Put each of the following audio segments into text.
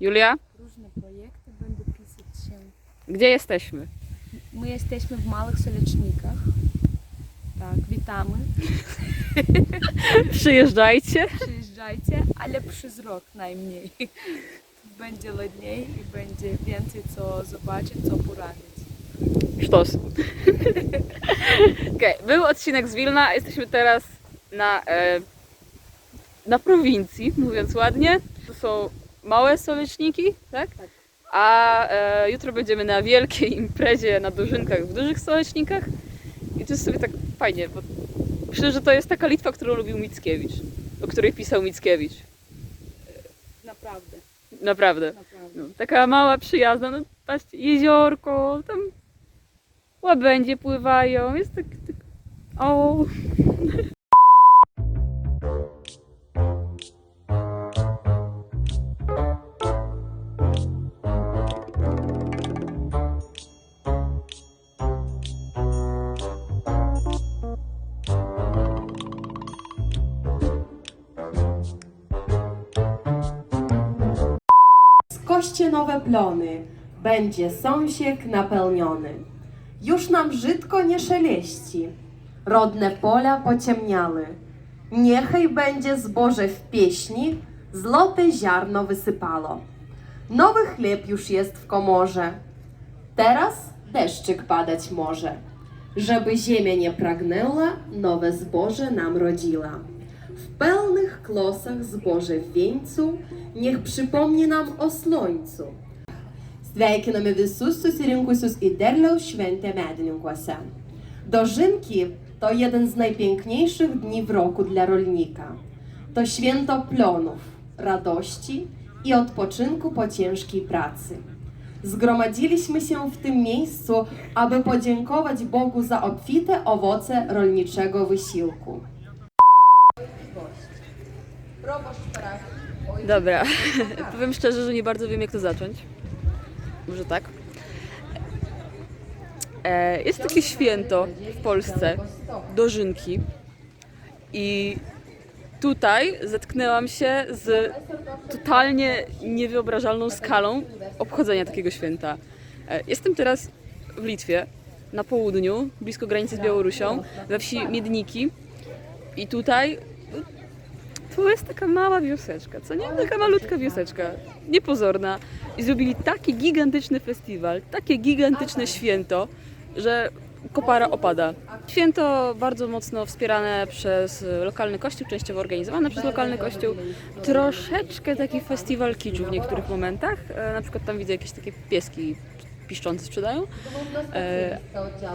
Julia, Różne projekty będę pisać się. gdzie jesteśmy? My jesteśmy w Małych Solecznikach. Tak, witamy. Przyjeżdżajcie. Przyjeżdżajcie, ale przez rok najmniej. Będzie ładniej i będzie więcej co zobaczyć, co poradzić. Sztos. Okej, był odcinek z Wilna, jesteśmy teraz na, e, na prowincji, mówiąc ładnie. To są małe soleczniki, tak? Tak. A e, jutro będziemy na wielkiej imprezie na Dożynkach w dużych solecznikach. I to jest sobie tak fajnie, bo myślę, że to jest taka Litwa, którą lubił Mickiewicz, o której pisał Mickiewicz. Naprawdę, Naprawdę. naprawdę. No, taka mała, przyjazna, no patrzcie, jeziorko, tam łabędzie pływają, jest tak, tak o. Skoście nowe plony, będzie sąsiek napełniony. Już nam brzydko nie szeleści, rodne pola pociemniały. Niechaj będzie zboże w pieśni, złote ziarno wysypało. Nowy chleb już jest w komorze, teraz deszczyk padać może. Żeby ziemia nie pragnęła, nowe zboże nam rodziła. W pełnych klosach zboże w wieńcu, niech przypomni nam o słońcu. Sveikiname visus susirinkusius į derliaus šventę medininkuose. Dożynki to jeden z najpiękniejszych dni w roku dla rolnika. To święto plonów, radości i odpoczynku po ciężkiej pracy. Zgromadziliśmy się w tym miejscu, aby podziękować Bogu za obfite owoce rolniczego wysiłku. Dobra, powiem szczerze, że nie bardzo wiem jak to zacząć. Może tak. E, jest takie święto w Polsce, dożynki. I tutaj zetknęłam się z totalnie niewyobrażalną skalą obchodzenia takiego święta. E, Jestem teraz w Litwie, na południu, blisko granicy z Białorusią, we wsi Miedniki. I tutaj to jest taka mała wioseczka, co nie? Taka malutka wioseczka, niepozorna. I zrobili taki gigantyczny festiwal, takie gigantyczne święto, że kopara opada. Święto bardzo mocno wspierane przez lokalny kościół, częściowo organizowane przez lokalny kościół. Troszeczkę taki festiwal kiczu w niektórych momentach. E, Na przykład tam widzę jakieś takie pieski piszczące sprzedają. E,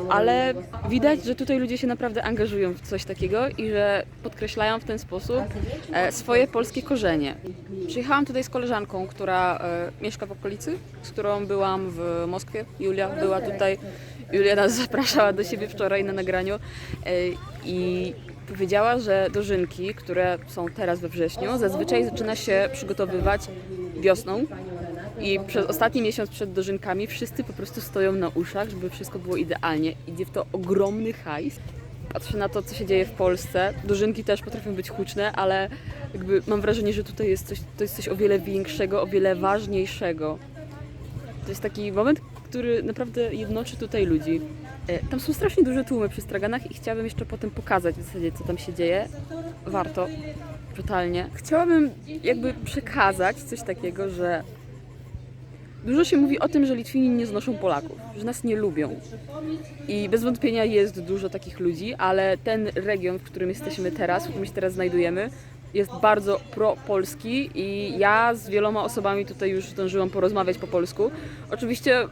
ale widać, że tutaj ludzie się naprawdę angażują w coś takiego i że podkreślają w ten sposób e, swoje polskie korzenie. Przyjechałam tutaj z koleżanką, która e, mieszka w okolicy, z którą byłam w Moskwie. Julia była tutaj. Julia nas zapraszała do siebie wczoraj na nagraniu e, i powiedziała, że dożynki, które są teraz we wrześniu, zazwyczaj zaczyna się przygotowywać wiosną i przez ostatni miesiąc przed dożynkami wszyscy po prostu stoją na uszach, żeby wszystko było idealnie. Idzie w to ogromny hajs. Patrzę na to, co się dzieje w Polsce. Dożynki też potrafią być huczne, ale jakby mam wrażenie, że tutaj jest coś, to jest coś o wiele większego, o wiele ważniejszego. To jest taki moment, który naprawdę jednoczy tutaj ludzi. E, Tam są strasznie duże tłumy przy straganach i chciałabym jeszcze potem pokazać w zasadzie, co tam się dzieje. Warto, totalnie. Chciałabym jakby przekazać coś takiego, że Dużo się mówi o tym, że Litwini nie znoszą Polaków, że nas nie lubią. I bez wątpienia jest dużo takich ludzi, ale ten region, w którym jesteśmy teraz, w którym się teraz znajdujemy, jest bardzo pro-polski i ja z wieloma osobami tutaj już zdążyłam porozmawiać po polsku. Oczywiście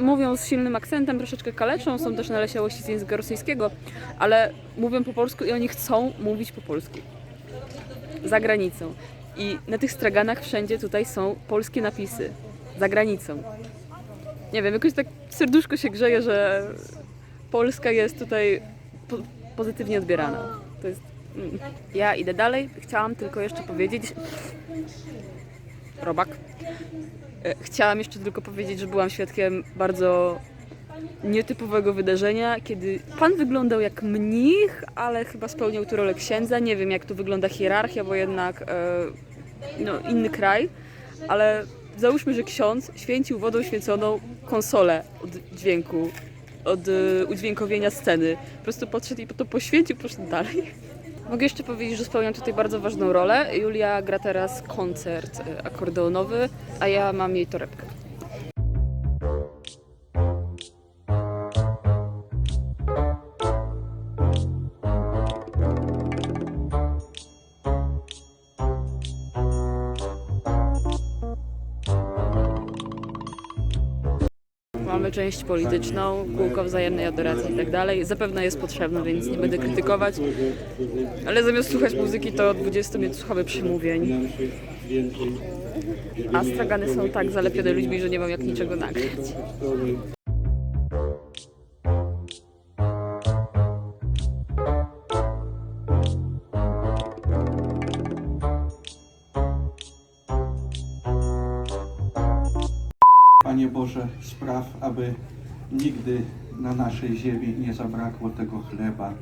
mówią z silnym akcentem, troszeczkę kaleczą, są też naleciałości z języka rosyjskiego, ale mówią po polsku i oni chcą mówić po polsku. Za granicą. I na tych straganach wszędzie tutaj są polskie napisy za granicą. Nie wiem, jakoś tak serduszko się grzeje, że Polska jest tutaj po pozytywnie odbierana. To jest. Mm. Ja idę dalej. Chciałam tylko jeszcze powiedzieć. Robak. E, Chciałam jeszcze tylko powiedzieć, że byłam świadkiem bardzo nietypowego wydarzenia, kiedy pan wyglądał jak mnich, ale chyba spełniał tu rolę księdza. Nie wiem, jak tu wygląda hierarchia, bo jednak e, no, inny kraj, ale załóżmy, że ksiądz święcił wodą święconą konsolę od dźwięku, od y, udźwiękowienia sceny. Po prostu podszedł i to poświęcił, poszedł dalej. Mogę jeszcze powiedzieć, że spełniam tutaj bardzo ważną rolę. Julia gra teraz koncert y, akordeonowy, a ja mam jej torebkę. Mamy część polityczną, kółko wzajemnej adoracji i tak dalej. Zapewne jest potrzebne, więc nie będę krytykować. Ale zamiast słuchać muzyki, to 20 minut słuchamy przemówień. A stragany są tak zalepione ludźmi, że nie mam jak niczego nagrać. Panie Boże, spraw, aby nigdy na naszej ziemi nie zabrakło tego chleba.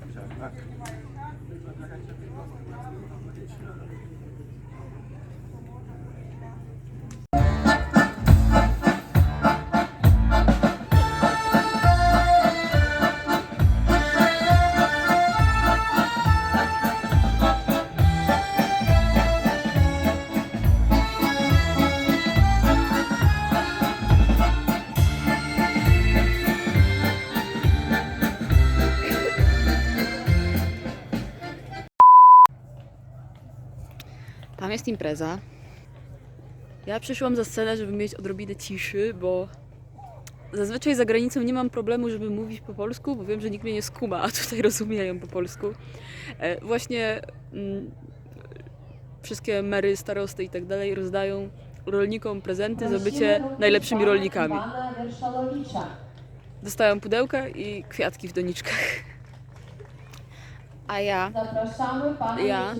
Jest impreza. Ja przyszłam za scenę, żeby mieć odrobinę ciszy, bo zazwyczaj za granicą nie mam problemu, żeby mówić po polsku, bo wiem, że nikt mnie nie skuma, a tutaj rozumieją po polsku. E, właśnie mm, wszystkie mery, starosty i tak dalej rozdają rolnikom prezenty za bycie najlepszymi rolnikami. Dostają pudełka i kwiatki w doniczkach. A ja Zapraszamy pana Ja.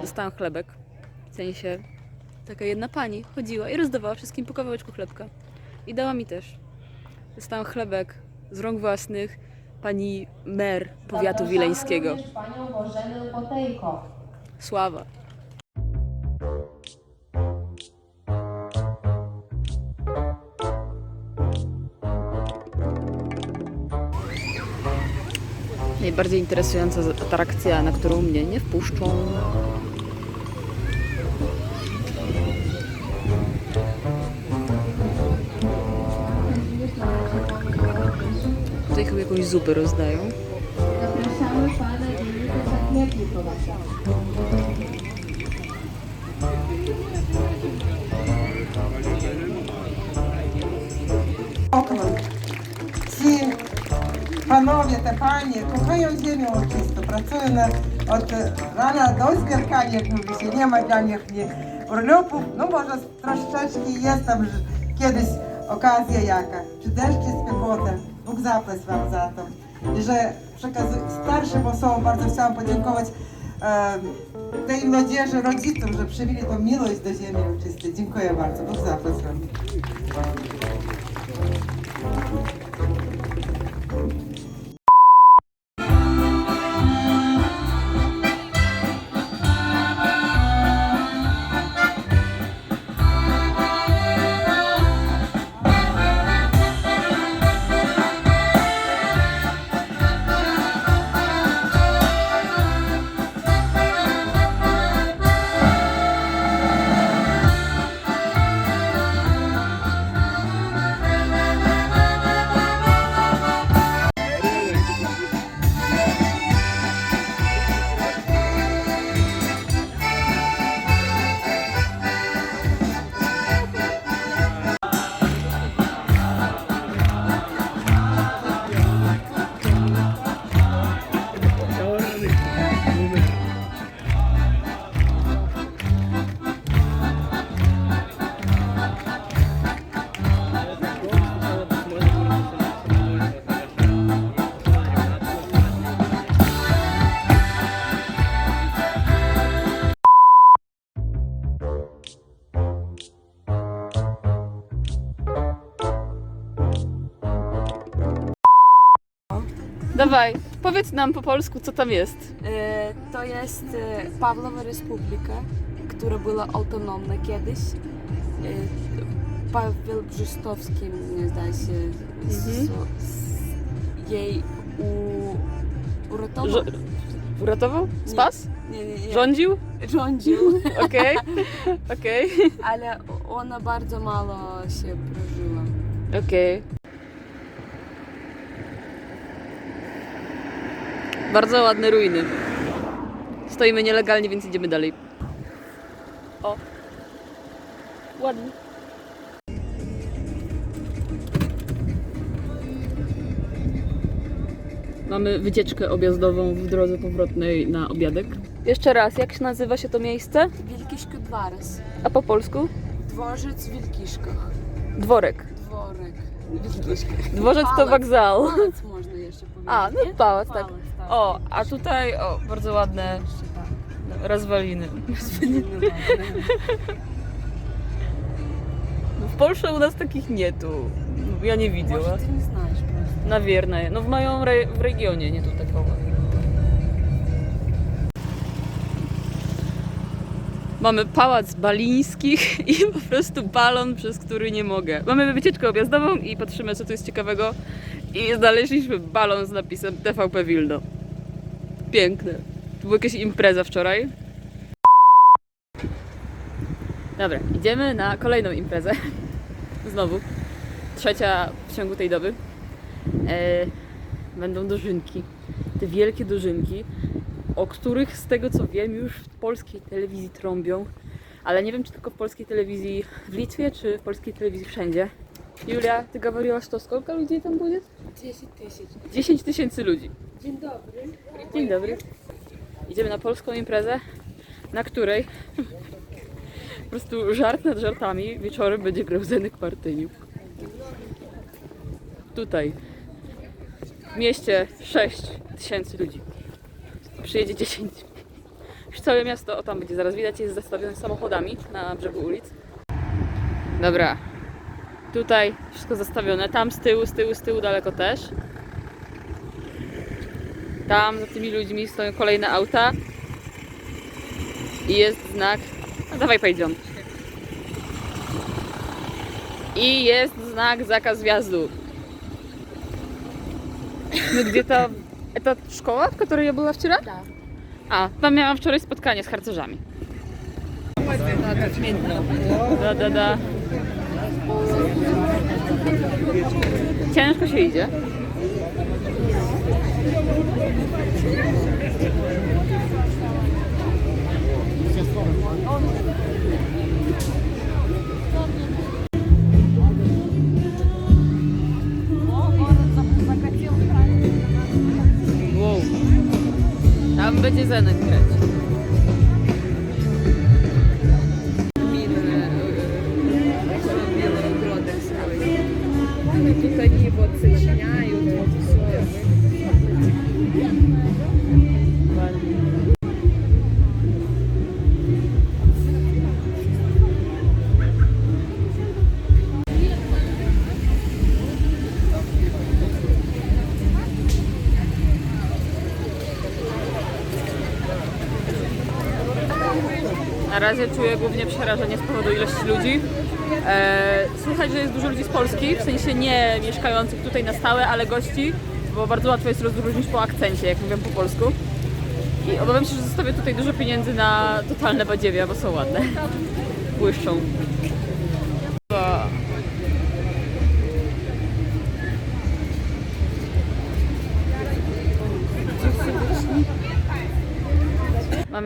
Dostałam chlebek. Sensie taka jedna pani chodziła i rozdawała wszystkim po kawałeczku chlebka. I dała mi też. Dostałam chlebek z rąk własnych pani mer powiatu Zapraszamy wileńskiego. również panią Bożenę Potejko. Sława. Najbardziej interesująca atrakcja, na którą mnie nie wpuszczą. jakąś zupę rozdają. Zapraszamy pana Okno. Ci panowie, te panie kochają ziemię ojczystą, pracują na, od rana do zbierkania, jak mówi się, nie ma dla nich urlopów, no może troszeczkę jest tam kiedyś okazja jaka, czy deszcz, czy spekota. Bóg zapłać wam za to. I że starszym osobom bardzo chciałam podziękować e, tej młodzieży, rodzicom, że przywili tą miłość do ziemi ojczystej. Dziękuję bardzo. Bóg zapłać wam. Dawaj, powiedz nam po polsku, co tam jest. E, To jest e, Pawłowa Republika, która była autonomna kiedyś. e, Paweł Brzystowski, mnie zdaje się, Mhm. so, s- jej u, uratował. Żo- uratował? Spas? Nie, nie, nie. Rządził? Rządził, Okej, okej, ale ona bardzo mało się przeżyła. okej. Bardzo ładne ruiny. Stoimy nielegalnie, więc idziemy dalej. O. Ładnie. Mamy wycieczkę objazdową w drodze powrotnej na obiadek. Jeszcze raz, jak się nazywa się to miejsce? Wilkiszko Dwares. A po polsku? Dworzec w Wilkiszkach. Dworek. Dworek. Dworzec to Pałac. wokzał. Pałac można jeszcze powiedzieć, A, no nie? pałac, tak. tak. O, a tutaj, o, bardzo ładne rozwaliny. Dobre. W Polsce u nas takich nie tu. Ja nie widziała. Może ty nie znasz prostu. Nawierne. No w moją re w regionie, nie tutaj koło. Mamy pałac balińskich i po prostu balon, przez który nie mogę. Mamy wycieczkę objazdową i patrzymy, co tu jest ciekawego. I znaleźliśmy balon z napisem TVP Wilno. Piękne. To była jakaś impreza wczoraj. Dobra, idziemy na kolejną imprezę. Znowu. Trzecia w ciągu tej doby. E, będą dożynki. Te wielkie dożynki, o których z tego co wiem już w polskiej telewizji trąbią. Ale nie wiem, czy tylko w polskiej telewizji w Litwie, czy w polskiej telewizji wszędzie. Julia, ty говорила, что сколько людей там будет? 10 tysięcy. 10 tysięcy ludzi. Dzień dobry. Dzień dobry. Idziemy na polską imprezę, na której po prostu żart nad żartami wieczorem będzie grał Zenek Martyniuk. Tutaj w mieście 6 tysięcy ludzi. Przyjedzie 10. Już całe miasto, o tam będzie zaraz widać, jest zastawione samochodami na brzegu ulic. Dobra. Tutaj wszystko zastawione. Tam z tyłu, z tyłu, z tyłu daleko też. Tam za tymi ludźmi stoją kolejne auta. I jest znak. No dawaj pojedziemy. I jest znak zakaz wjazdu. No gdzie to? Ta szkoła, w której ja była wczoraj? Tak. A, tam miałam wczoraj spotkanie z harcerzami. Da, da, da. Ciężko się idzie. Wow. Tam będzie Zenek grać. Razie czuję głównie przerażenie z powodu ilości ludzi. E, słychać, że jest dużo ludzi z Polski, w sensie nie mieszkających tutaj na stałe, ale gości, bo bardzo łatwo jest rozróżnić po akcencie, jak mówią po polsku. I obawiam się, że zostawię tutaj dużo pieniędzy na totalne badziewia, bo są ładne. Błyszczą.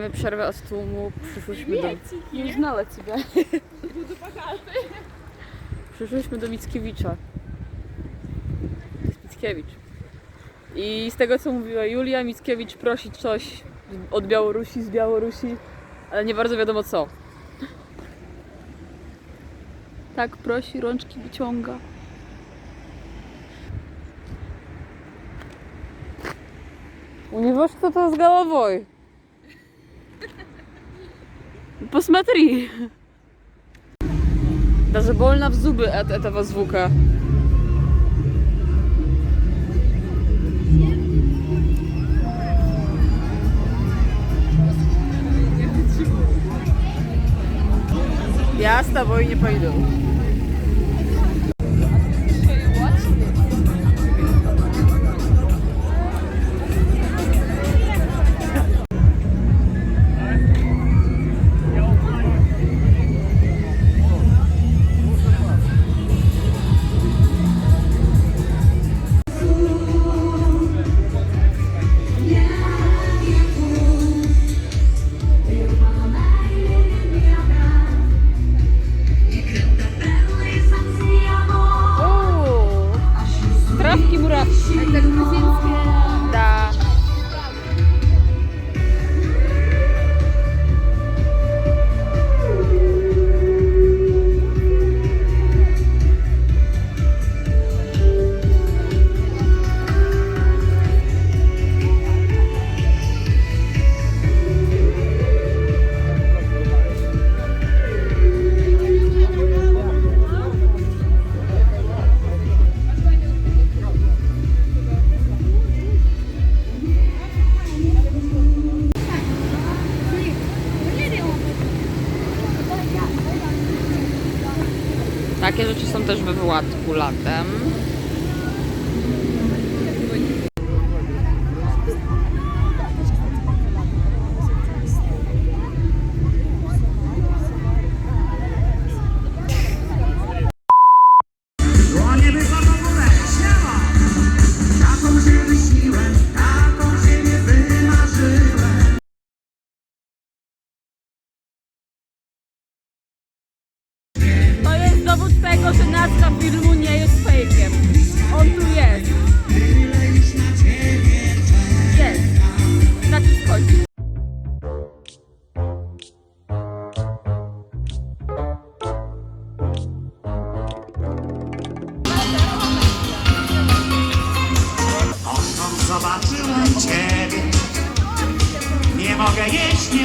mamy przerwę od tłumu, przyszłyśmy do... Nie znała Ciebie. Przyszłyśmy do Mickiewicza. Mickiewicz. I z tego co mówiła Julia, Mickiewicz prosi coś od Białorusi, z Białorusi, ale nie bardzo wiadomo co. Tak prosi, rączki wyciąga. Ponieważ co to z galowoj? Посмотри. Даже больно в зубы от этого звука. Ja Ja z tobą nie Takie rzeczy są też we Władku latem.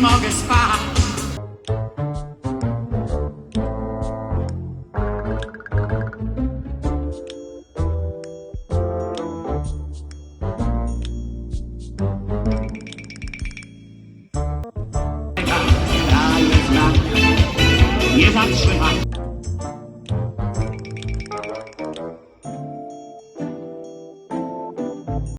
August 5.